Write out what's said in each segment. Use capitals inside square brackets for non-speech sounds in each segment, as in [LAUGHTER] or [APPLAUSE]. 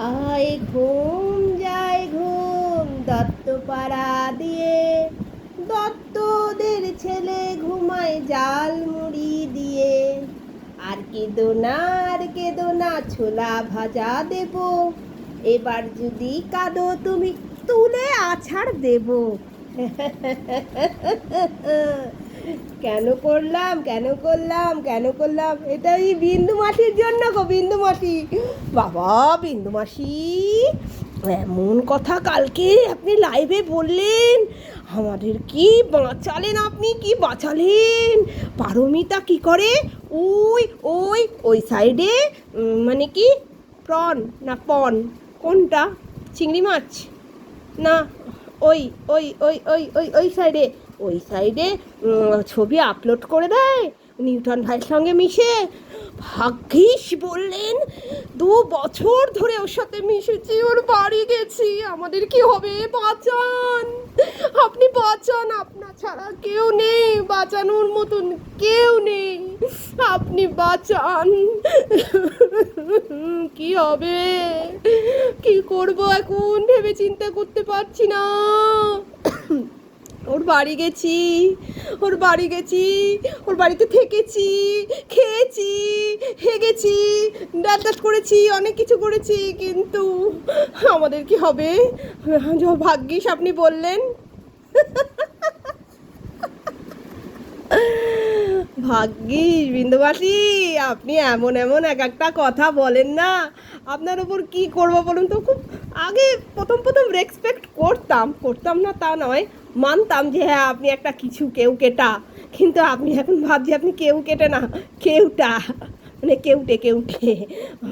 আয় ঘুম যায় ঘুম দত্তপাড়া দিয়ে। দত্তদের ছেলে ঘুমায় জাল মুড়ি দিয়ে। আর কেঁদো না, আর কেঁদো না, ছোলা ভাজা দেব। এবার যদি কাঁদো, তুমি তুলে আছাড় দেব। [LAUGHS] কেন করলাম কেন করলাম কেন করলাম? এটা এই বিন্দু মাসির জন্য গো, বিন্দু মাসি। বাবা, বিন্দু মাসি, এমন কথা কালকে আপনি লাইভে বললেন। আমাদের কি বাঁচালেন আপনি, কি বাঁচালেন? পারমিতা কি করে? ওই ওই ওই সাইডে মানে কি? প্রন, না পন, কোনটা? চিংড়ি মাছ? না, ওই ওই ওই ওই ওই ওই সাইডে ওই সাইডে ছবি আপলোড করে দেয়, নিউটন ভাইয়ের সঙ্গে মিশে। ভাগ্যিস বললেন, দু বছর ধরে ওর সাথে মিশেছি, ওর বাড়ি গেছি, আমাদের কি হবে? বাঁচান! আপনি বাঁচান, আপনার ছাড়া কেউ নেই, বাঁচানোর মতন কেউ নেই। আপনি বাঁচান। কি হবে? কি করব এখন? ভেবে চিন্তা করতে পারছি না। ওর বাড়ি গেছি, ওর বাড়ি গেছি, ওর বাড়িতে থেকেছি, খেয়েছি, হেগেছি ডাটাস করেছি, অনেক কিছু করেছি, কিন্তু আমাদের কি হবে? ভাগ্যিস আপনি বললেন। [LAUGHS] ভাগ্যিস, বিন্দুবাসী, আপনি এমন এমন এক একটা কথা বলেন না। আপনার ওপর কি করব বলুন তো? খুব আগে প্রথম প্রথম রেসপেক্ট করতাম। করতাম না তা নয়, মানতাম যে হ্যাঁ আপনি একটা কিছু কেউ কেটা। কিন্তু আপনি এখন ভাবছি আপনি কেউ কেটে না, কেউটা। মানে কেউটে কেউটে।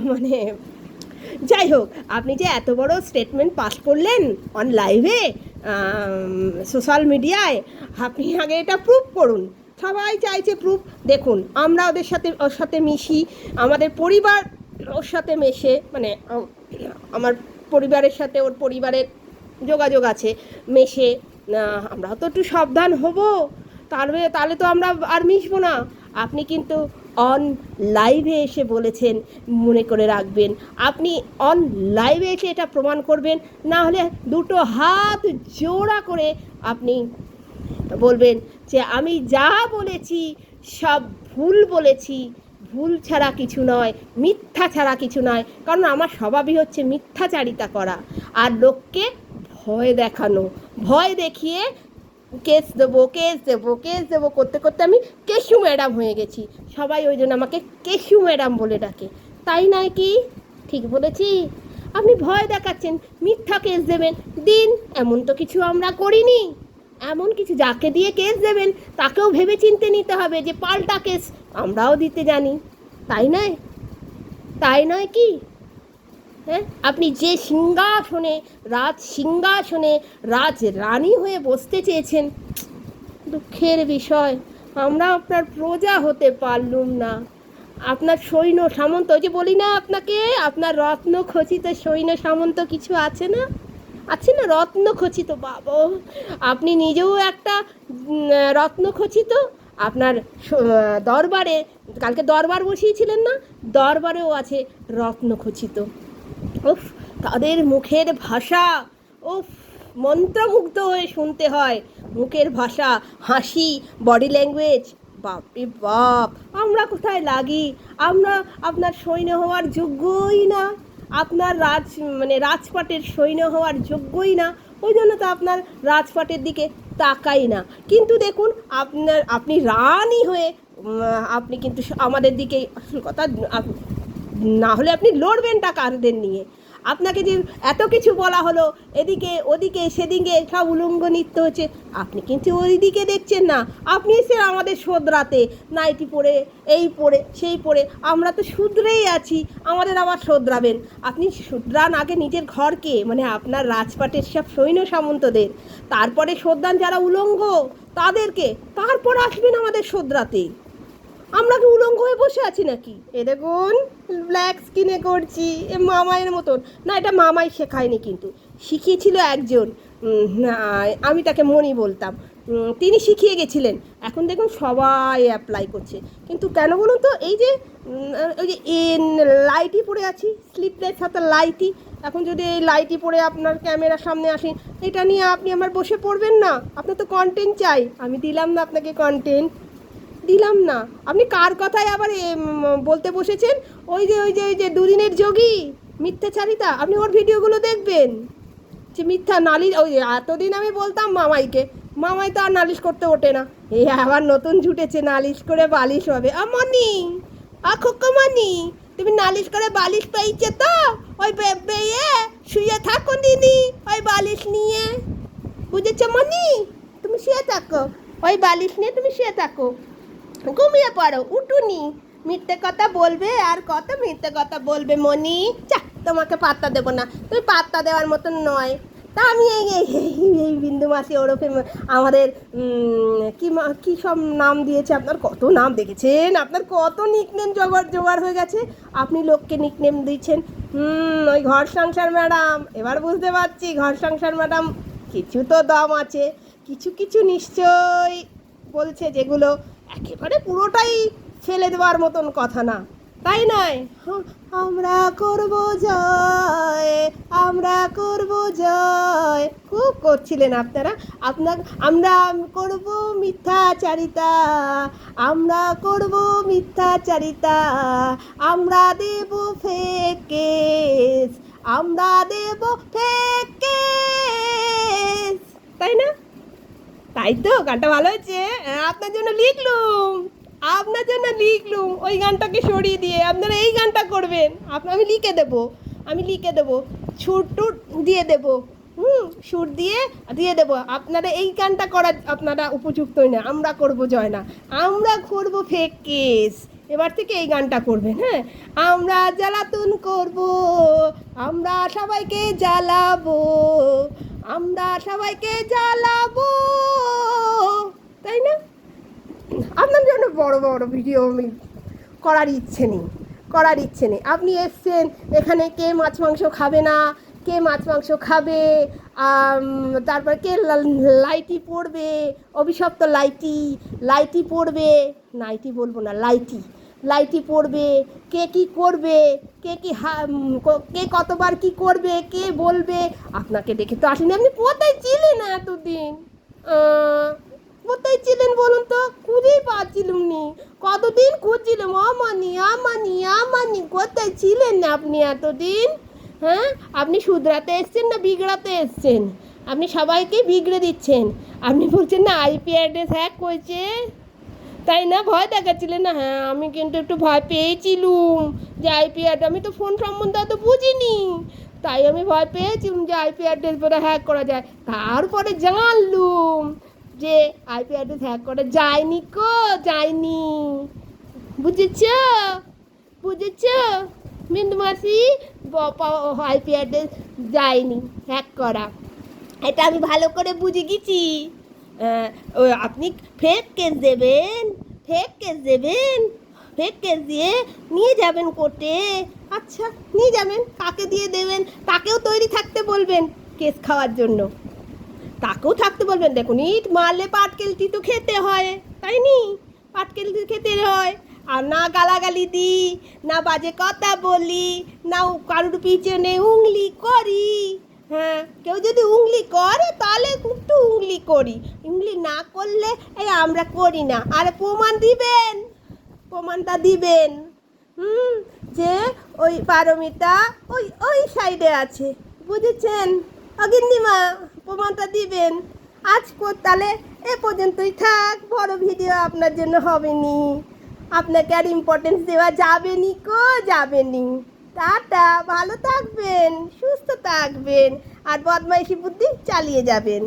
মানে যাই হোক, আপনি যে এত বড় স্টেটমেন্ট পাস করলেন অন লাইভে সোশ্যাল মিডিয়ায় আপনি আগে এটা প্রুভ করুন। সবাই চাইছে প্রুফ দেখুন, আমরা ওদের সাথে, ওর সাথে মিশি, আমাদের পরিবার ওর সাথে মেশে মানে আমার পরিবারের সাথে ওর পরিবারের যোগাযোগ আছে, মেশে আমরাও তো একটু সাবধান হব। তাহলে তাহলে তো আমরা আর মিশবো না। আপনি কিন্তু অন লাইভে এসে বলেছেন, মনে করে রাখবেন, আপনি অন লাইভে এসে এটা প্রমাণ করবেন, না হলে দুটো হাত জোড়া করে আপনি বলবেন যে আমি যা বলেছি, সব ভুল বলেছি। ভুল ছাড়া কিছু নয়, মিথ্যা ছাড়া কিছু নয়। কারণ আমার স্বভাবই হচ্ছে মিথ্যাচারিতা করা। আর লোককে ভয় দেখানো। ভয় দেখিয়ে কেস দেবো কেস দেবো কেস দেবো করতে করতে আমি কেশু ম্যাডাম হয়ে গেছি। সবাই ওই জন্য আমাকে কেশু ম্যাডাম বলে ডাকে। তাই নয় কি? ঠিক বলেছি? আপনি ভয় দেখাচ্ছেন, মিথ্যা কেস দেবেন। দিন এমন তো কিছু আমরা করিনি। এমন কিছু যাকে দিয়ে কেস দেবেন, তাকেও ভেবে চিনতে নিতে হবে যে পাল্টা কেস আমরাও দিতে জানি। তাই নয়? তাই নয় কি? হ্যাঁ? আপনি যে সিংহাসনে, রাজ সিংহাসনে রাজ রানী হয়ে বসতে চেয়েছেন, দুঃখের বিষয়, আমরা আপনার প্রজা হতে পারলুম না। আপনার সৈন্য সামন্ত যে বলি না আপনাকে, আপনার রত্ন খচিত সৈন্য সামন্ত কিছু আছে না? আছে না রত্ন খচিত বাবা? আপনি নিজেও একটা রত্ন খচিত আপনার দরবারে, কালকে দরবার বসিয়েছিলেন না? দরবারেও আছে রত্ন খচিত উফ, তাদের মুখের ভাষা, উফ, মন্ত্রমুগ্ধ হয়ে শুনতে হয়। মুখের ভাষা, হাসি বডি ল্যাঙ্গুয়েজ বাপরে বাপ, আমরা কোথায় লাগি? আমরা আপনার সৈন্য হওয়ার যোগ্যই না। আপনার রাজ মানে রাজপাটের সৈন্য হওয়ার যোগ্যই না, ওই জন্য তো আপনার রাজপাটের দিকে তাকাই না। কিন্তু দেখুন, আপনার, আপনি রানী হয়ে আপনি কিন্তু আমাদের দিকে আসল কথা না হলে আপনি লড়বেনটা আরদের নিয়ে। আপনাকে যে এত কিছু বলা হলো, এদিকে, ওদিকে, সেদিকে, সব উলঙ্গ নৃত্য হচ্ছে। আপনি কিন্তু ওই দিকে দেখছেন না। আপনি এসে আমাদের শোধরাতে, নাইটি পরে, এই পরে, সেই পরে, আমরা তো শুধরেই আছি, আমাদের আবার শোধরাবেন। আপনি শুধরান আগে নিজের ঘরকে মানে আপনার রাজপাটের সব সৈন্য সামন্তদের। তারপরে শোধরান যারা উলঙ্গ, তাদেরকে, তারপর আসবেন আমাদের শোধরাতে। আমরা কি উলঙ্গ হয়ে বসে আছি নাকি? এ দেখুন ব্ল্যাক স্কিনে করছি, এ মামাইয়ের মতন। না, এটা মামাই শেখায়নি কিন্তু। শিখিয়েছিল একজন আমি তাকে মনি বলতাম। তিনি শিখিয়ে গেছিলেন। এখন দেখুন সবাই অ্যাপ্লাই করছে। কিন্তু কেন বলুন তো, এই যে ওই যে এন লাইটি পরে আছি স্লিপলেস হাতে লাইটি এখন যদি এই লাইটই পরে আপনার ক্যামেরার সামনে আসেন এটা নিয়ে আপনি আমার বসে পড়বেন না। আপনার তো কন্টেন্ট চাই। আমি দিলাম না আপনাকে কন্টেন্ট দিলাম না। আপনি কার কথায় আবার বলতে বসেছেন? ওই যে ওই যে ওই যে দুদিনের যোগী মিথ্যাচারিতা আপনি ওর ভিডিওগুলো দেখবেন। যে মিথ্যা নালিশ, ওই এতদিন আমি বলতাম মামাইকে, মামাই তো আর নালিশ করতে ওঠে না। এই আবার নতুন ছুটেছে নালিশ করে বালিশ হবে। আমনি আখমানি তুমি নালিশ করে বালিশ পেয়েছে তো? ওই বে- পেয়ে শুয়ে থাকো দিদি, ওই বালিশ নিয়ে। বুঝেছ মনি? তুমি শুয়ে থাকো। ওই বালিশ নিয়ে তুমি শুয়ে থাকো। ঘুমিয়ে পড়ো, উঠুনি। মিথ্যে কথা বলবে আর কত মিথ্যে কথা বলবে মনি? চা তোমাকে পাত্তা দেবো না। তুমি পাত্তা দেওয়ার মতন নয়। তা আমি এই, এই- বিন্দু মাসি ওরফে আমাদের কি কী সব নাম দিয়েছে আপনার? কত নাম দেখেছেন? আপনার কত নিকনেম জোগাড় জোগাড় হয়ে গেছে? আপনি লোককে নিকনেম দিচ্ছেন। হুম, ওই ঘর সংসার ম্যাডাম। এবার বুঝতে পারছি, ঘর সংসার ম্যাডাম, কিছু তো দম আছে। কিছু কিছু নিশ্চয় বলছে যেগুলো একেবারে পুরোটাই ফেলে দেওয়ার মতন কথা না। তাই নয়। আমরা করব জয়, আমরা করব জয়। খুব করছিলেন আপনারা। আপনার, আমরা করব মিথ্যাচারিতা, আমরা করব মিথ্যাচারিতা। আমরা দেব ফেকেস আমরা দেব ফেকেস তাই না? তাই তো গানটা ভালো হয়েছে। হ্যাঁ, আপনার জন্য লিখলুম আপনার জন্য লিখলুম ওই গানটাকে সরিয়ে দিয়ে আপনারা এই গানটা করবেন। আপনার আমি লিখে দেবো আমি লিখে দেবো সুর টুর দিয়ে দেবো হুম সুর দিয়ে দিয়ে দেবো। আপনারা এই গানটা করার আপনারা উপযুক্তই না আমরা করব জয় না আমরা করব ফেক কেস এবার থেকে এই গানটা করবেন হ্যাঁ? আমরা জ্বালাতন করব আমরা সবাইকে জ্বালাবো আমরা সবাইকে জ্বালাবো। তাই না? আপনার জন্য বড় বড় ভিডিও আমি করার ইচ্ছে নেই, করার ইচ্ছে নেই। আপনি এসছেন, এখানে কে মাছ মাংস খাবে না, কে মাছ মাংস খাবে তারপর কে লাইটি পড়বে অভিশপ্ত লাইটি লাইটি পড়বে নাইটি বলব না, লাইটি। লাইটি পড়বে, কে কি করবে, কে কি কে কতবার কি করবে, কে বলবে? আপনাকে দেখে তো আসেনি, আপনি কোথায় ছিলেন এতদিন? কোথায় ছিলেন বলুন তো? খুঁজেই পাচ্ছিলাম নি। কতদিন খুঁজছিলাম? আমানি আমানি আমানি কোথায় ছিলেন না আপনি এতদিন? হ্যাঁ? আপনি শুধরাতে এসছেন না বিগড়াতে এসছেন? আপনি সবাইকে বিগড়ে দিচ্ছেন। আপনি বলছেন না, আইপি অ্যাড্রেস হ্যাক করেছে? তাই না? ভয় দেখাচ্ছিলেন না? হ্যাঁ আমি কিন্তু একটু ভয় পেয়েছিলুম যে আইপি অ্যাড্রেস আমি তো ফোন সম্বন্ধে অত বুঝিনি। তাই আমি ভয় পেয়েছিলাম যে আইপি অ্যাড্রেস বোধহয় হ্যাক করা যায়। তারপরে জানলুম যে আইপি অ্যাড্রেস হ্যাক করা যায়নি কো? যায়নি। বুঝেছ? বুঝেছ? বিন্দু মাসি আইপি অ্যাড্রেস যায়নি হ্যাক করা। এটা আমি ভালো করে বুঝে গেছি। আপনি ফেক কেস দেবেন, ফেক কেস দেবেন, ফেক কেস দিয়ে নিয়ে যাবেন কোর্টে। আচ্ছা নিয়ে যাবেন, কাকে দিয়ে দেবেন, তাকেও তৈরি থাকতে বলবেন কেস খাওয়ার জন্য। তাকেও থাকতে বলবেন, দেখুন, ইট মারলে পাটকেলটি তো খেতে হয়, তাই নি? পাটকেলটি খেতে হয়। আর না গালাগালি দিই, না বাজে কথা বলি, না কারুর পিছনে উংলি করি। হ্যাঁ কেউ যদি উংলি করে, তাহলে একটু উংলি করি। উংলি না করলে এই আমরা করি না। আর প্রমাণ দিবেন, প্রমাণটা দিবেন। হুম, যে ওই পারমিতা ওই ওই সাইডে আছে। বুঝেছেন? অগিন্দিমা প্রমাণটা দিবেন। আজ কর তাহলে এ পর্যন্তই থাক। বড় ভিডিও আপনার জন্য হবে নি আপনাকে আর ইম্পর্টেন্স দেওয়া যাবে নি কো? যাবে নি টাটা ভালো থাকবেন সুস্থ থাকবেন আর বদমাইশি বুদ্ধি চালিয়ে যাবেন।